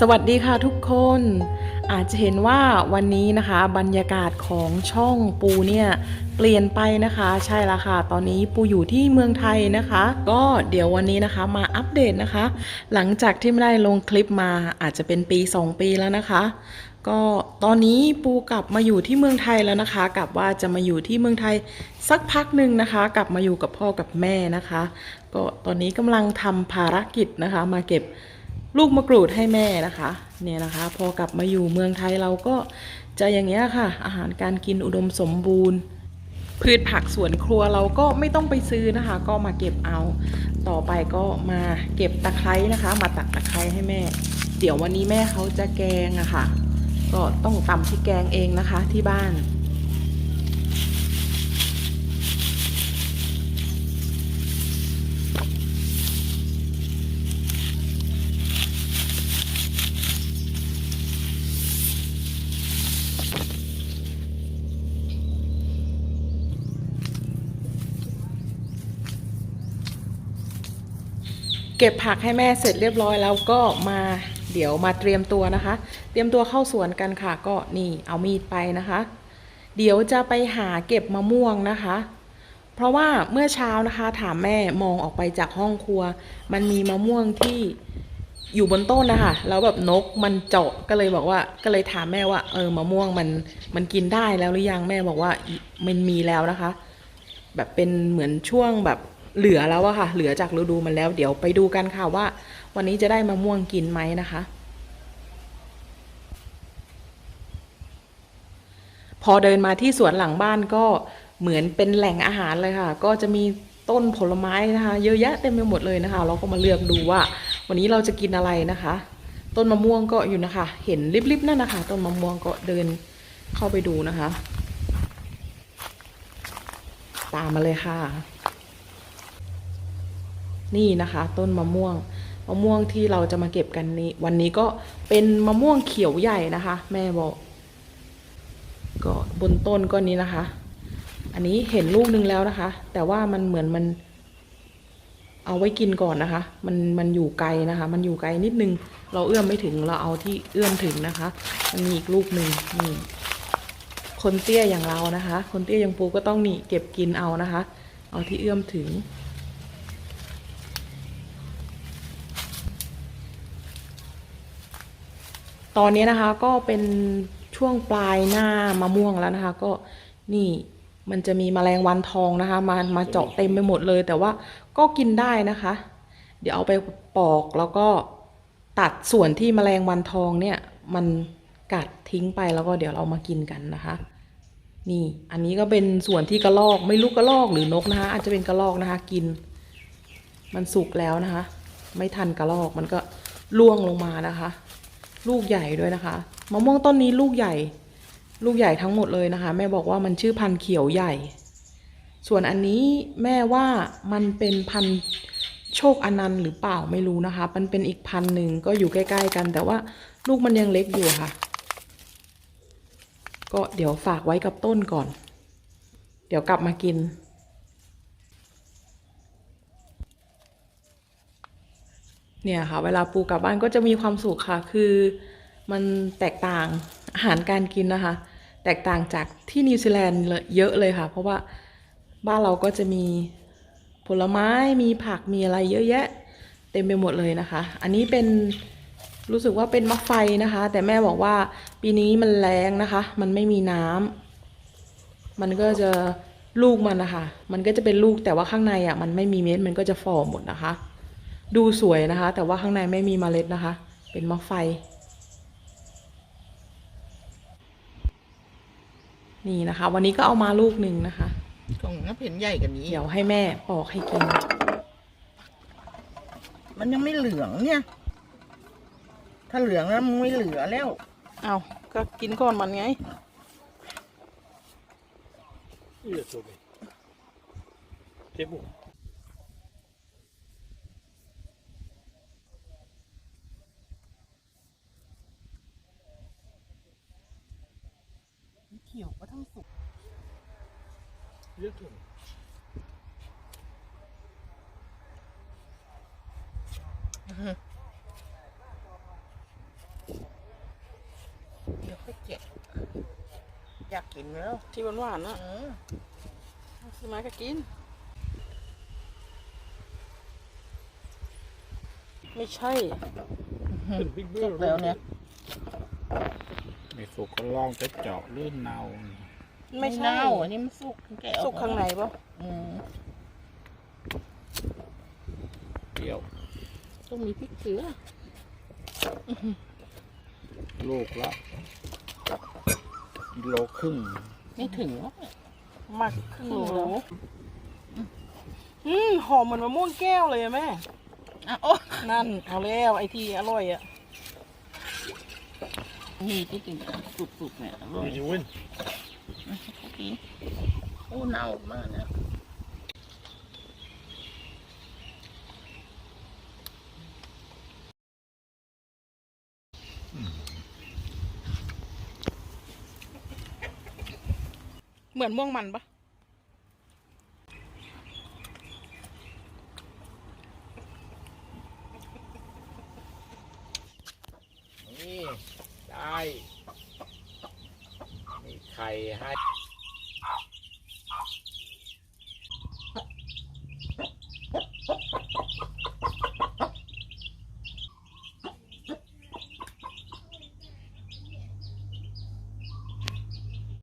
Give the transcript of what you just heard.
สวัสดีค่ะทุกคน อาจจะเห็นว่าวันนี้นะคะบรรยากาศของช่องปูเนี่ยเปลี่ยนไปนะคะ ใช่ละค่ะ ตอนนี้ปูอยู่ที่เมืองไทยนะคะ ก็เดี๋ยววันนี้นะคะมาอัปเดตนะคะ หลังจากที่ไม่ได้ลงคลิปมาอาจจะเป็นปี 2 ปีแล้วนะคะก็ตอนนี้ปูกลับมาอยู่ที่เมืองไทยแล้วนะคะกลับว่าจะมาอยู่ที่เมืองไทยสักพักหนึ่งนะคะ กลับมาอยู่กับพ่อกับแม่นะคะ ก็ตอนนี้กำลังทำภารกิจนะคะ มาเก็บ ลูกมะกรูดให้แม่นะคะ เนี่ยนะคะ พอกลับมาอยู่เมืองไทยเราก็จะอย่างเงี้ยค่ะ อาหารการกินอุดมสมบูรณ์ พืชผักสวนครัวเราก็ไม่ต้องไปซื้อนะคะ ก็มาเก็บเอา ต่อไปก็มาเก็บตะไคร้นะคะ มาตักตะไคร้ให้แม่ เดี๋ยววันนี้แม่เขาจะแกงอะค่ะ ก็ต้องตำพริกแกงเองนะคะที่บ้าน เก็บผักให้แม่เสร็จเรียบร้อยแล้วก็มาเดี๋ยวมาเตรียมตัวนะคะ เตรียมตัวเข้าสวนกันค่ะ ก็นี่เอามีดไปนะคะ เดี๋ยวจะไปหาเก็บมะม่วงนะคะ เพราะว่าเมื่อเช้านะคะถามแม่มองออกไปจากห้องครัว มันมีมะม่วงที่อยู่บนต้นนะคะแล้วแบบนกมันเจาะก็เลยบอกว่า ก็เลยถามแม่ว่า เออมะม่วงมันมันกินได้แล้วหรือยังแม่บอกว่ามันมีแล้วนะคะ แบบเป็นเหมือนช่วงแบบ เหลือแล้วอะค่ะ เหลือจากฤดูมันแล้ว เดี๋ยวไปดูกันค่ะว่า วันนี้จะได้มะม่วงกินไหมนะคะ พอเดินมาที่สวนหลังบ้านก็เหมือนเป็นแหล่งอาหารเลยค่ะ ก็จะมีต้นผลไม้นะคะ เยอะแยะเต็มไปหมดเลยนะคะ เราก็มาเลือกดูว่า วันนี้เราจะกินอะไรนะคะ ต้นมะม่วงก็อยู่นะคะ เห็นริบๆนั่นนะคะ ต้นมะม่วงก็เดินเข้าไปดูนะคะ ตามมาเลยค่ะ นี่นะคะ ต้นมะม่วงมะม่วงที่เราจะมาเก็บกันนี้ วันนี้ก็เป็นมะม่วงเขียวใหญ่นะคะ แม่บอก ก็บนต้นก็นี้นะคะ อันนี้เห็นลูกนึงแล้วนะคะ แต่ว่ามันเหมือนมัน เอาไว้กินก่อนนะคะ มันมันอยู่ไกลนะคะ มันอยู่ไกลนิดนึง เราเอื้อมไม่ถึงเราเอาที่เอื้อมถึงนะคะมันมีอีกลูกหนึ่งนี่คนเตี้ยอย่างเรานะคะ คนเตี้ยอย่างปูก็ต้องนี่เก็บกินเอานะคะ เอาที่เอื้อมถึง ตอนนี้นะคะก็เป็นช่วงปลายหน้ามะม่วงแล้วนะคะ ก็นี่มันจะมีแมลงวันทองนะคะ มามาเจาะเต็มไปหมดเลย แต่ว่าก็กินได้นะคะ เดี๋ยวเอาไปปอกแล้วก็ตัดส่วนที่แมลงวันทองเนี่ย มันกัดทิ้งไปแล้วก็เดี๋ยวเรามากินกันนะคะ นี่ อันนี้ก็เป็นส่วนที่กระลอกไม่รู้กระลอกหรือนกนะคะ อาจจะเป็นกระลอกนะคะ กิน มันสุกแล้วนะคะ ไม่ทันกระลอกมันก็ล่วงลงมานะคะ ลูกใหญ่ด้วยนะคะมะม่วงต้นนี้ลูกใหญ่ ลูกใหญ่ทั้งหมดเลยนะคะ แม่บอกว่ามันชื่อพันธุ์เขียวใหญ่ ส่วนอันนี้แม่ว่ามันเป็นพันธุ์โชคอนันต์หรือเปล่าไม่รู้นะคะ มันเป็นอีกพันธุ์หนึ่งก็อยู่ใกล้ๆกัน แต่ว่าลูกมันยังเล็กอยู่ค่ะ ก็เดี๋ยวฝากไว้กับต้นก่อน เดี๋ยวกลับมากิน เนี่ยค่ะ เวลาปูกลับบ้านก็จะมีความสุขค่ะ คือมันแตกต่างอาหารการกินนะคะ แตกต่างจากที่นิวซีแลนด์เยอะเลยค่ะ เพราะว่าบ้านเราก็จะมีผลไม้มีผักมีอะไรเยอะแยะ เต็มไปหมดเลยนะคะ อันนี้เป็นรู้สึกว่าเป็นมะไฟนะคะ แต่แม่บอกว่าปีนี้มันแรงนะคะ มันไม่มีน้ำมันก็จะลูกมันนะคะ มันก็จะเป็นลูกแต่ว่าข้างในอะมันไม่มีเม็ดมันก็จะฝ่อหมดนะคะ ดูสวยนะคะ แต่ว่าข้างในไม่มีเมล็ดนะคะ เป็นมะไฟ นี่นะคะ วันนี้ก็เอามาลูกหนึ่งนะคะกล่องน้ำเพ็นใหญ่กว่านี้ เดี๋ยวให้แม่ปอกให้กิน มันยังไม่เหลืองเนี่ย ถ้าเหลืองแล้วมันไม่เหลือแล้ว เอาก็กินก่อนมันไง Il est tombé. C'est เขียวก็ทั้งสุก Il est tombé. เจ็ดอยากกินแล้วที่หวานๆนะเออซื้อมาก็กิน ไม่ใช่เป็นบิ๊กเบอสุร์กแล้วเนี่ย ไม่สุกก็ลองไปเจาะลื่นเนาไม่ใช่ เน่าอันนี้มันสุกแกะออกสุกข้างในปะอืมเปรี้ยว ต้องมีพริกเกลือลูกละกิโลครึ่งไม่ถึงหรอกหมักครึ่งโหลอืมหอมเหมือนมะม่วงแก้วเลยอะแม่ อะโอ้นั่นเอาแล้วไอที่อร่อยอะ นี่ที่กินสุกๆเนี่ยอร่อยยูวินกินโอ้เน่ามากนะเหมือนม่วงมันปะ นี่ได้มีไข่ให้